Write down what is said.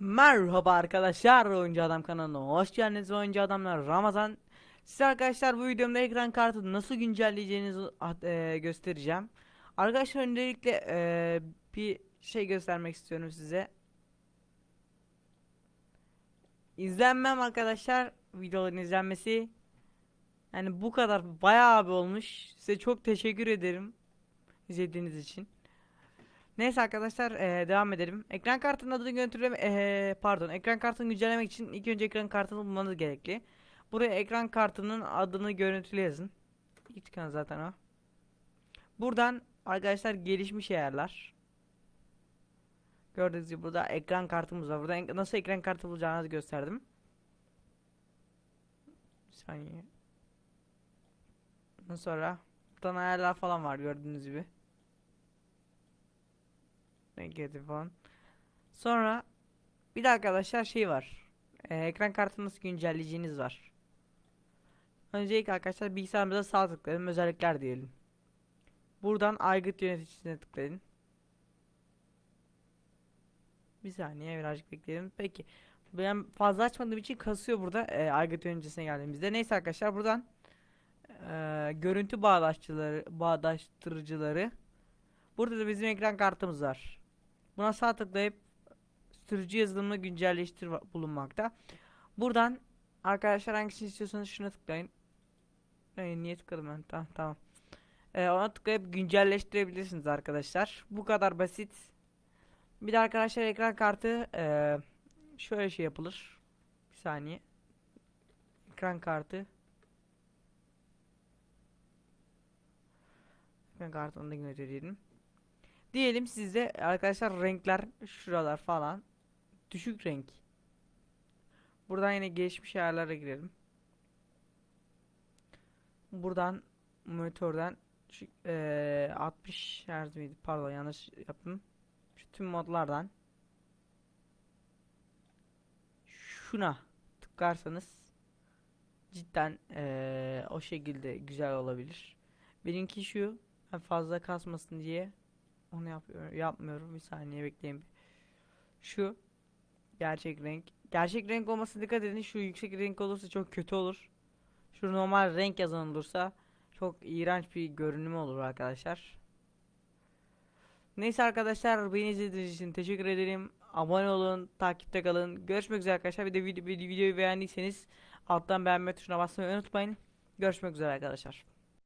Merhaba arkadaşlar Oyuncu Adam kanalına hoş geldiniz. Oyuncu Adamlar Ramazan. Size arkadaşlar bu videomda ekran kartını nasıl güncelleyeceğinizi at- e, göstereceğim. Arkadaşlar öncelikle e, bir şey göstermek istiyorum size. İzlenmem arkadaşlar videoların izlenmesi. Yani bu kadar bayağı bir olmuş. Size çok teşekkür ederim izlediğiniz için Neyse arkadaşlar eee, devam edelim. Ekran kartının adını götüreme eee, pardon ekran kartını güncellemek için ilk önce ekran kartını bulmanız gerekli. Buraya ekran kartının adını görüntülü yazın. İlk çıkan zaten o. Buradan arkadaşlar gelişmiş ayarlar. Gördüğünüz gibi burada ekran kartımız var. Burada nasıl ekran kartı bulacağınızı gösterdim. Bir saniye. Sonra buradan ayarlar falan var gördüğünüz gibi. Negatif falan. Sonra bir de arkadaşlar şey var. Ee, ekran kartını nasıl güncelleyeceğiniz var. Öncelikle arkadaşlar bilgisayarımıza sağ tıklayın. Özellikler diyelim. Buradan aygıt yöneticisine tıklayın. Bir saniye birazcık bekleyelim. Peki. Ben fazla açmadığım için kasıyor burada. E, aygıt yöneticisine geldiğimizde. Neyse arkadaşlar buradan e, görüntü bağdaşçıları, bağdaştırıcıları Burada da bizim ekran kartımız var. Buna sağ tıklayıp sürücü yazılımını güncelleştir bulunmakta. Buradan arkadaşlar hangisini istiyorsanız şuna tıklayın. Ay, niye tıkladım ben? Tamam tamam. Ee, ona tıklayıp güncelleştirebilirsiniz arkadaşlar. Bu kadar basit. Bir de arkadaşlar ekran kartı eee, şöyle şey yapılır. Bir saniye. Ekran kartı. Ekran kartını da gösterelim. Diyelim sizde arkadaşlar renkler şuralar falan düşük renk. Buradan yine gelişmiş ayarlara girelim. Buradan monitörden şu, eee, 60 Hz miydi? Pardon yanlış yaptım. Şu tüm modlardan şuna tıklarsanız cidden eee, o şekilde güzel olabilir. Benimki şu fazla kasmasın diye onu yapıyorum, yapmıyorum. Bir saniye bekleyin. Şu gerçek renk. Gerçek renk olmasına dikkat edin. Şu yüksek renk olursa çok kötü olur. Şu normal renk yazan olursa çok iğrenç bir görünümü olur arkadaşlar. Neyse arkadaşlar beni izlediğiniz için teşekkür ederim. Abone olun, takipte kalın. Görüşmek üzere arkadaşlar. Bir de video, videoyu beğendiyseniz alttan beğenme tuşuna basmayı unutmayın. Görüşmek üzere arkadaşlar.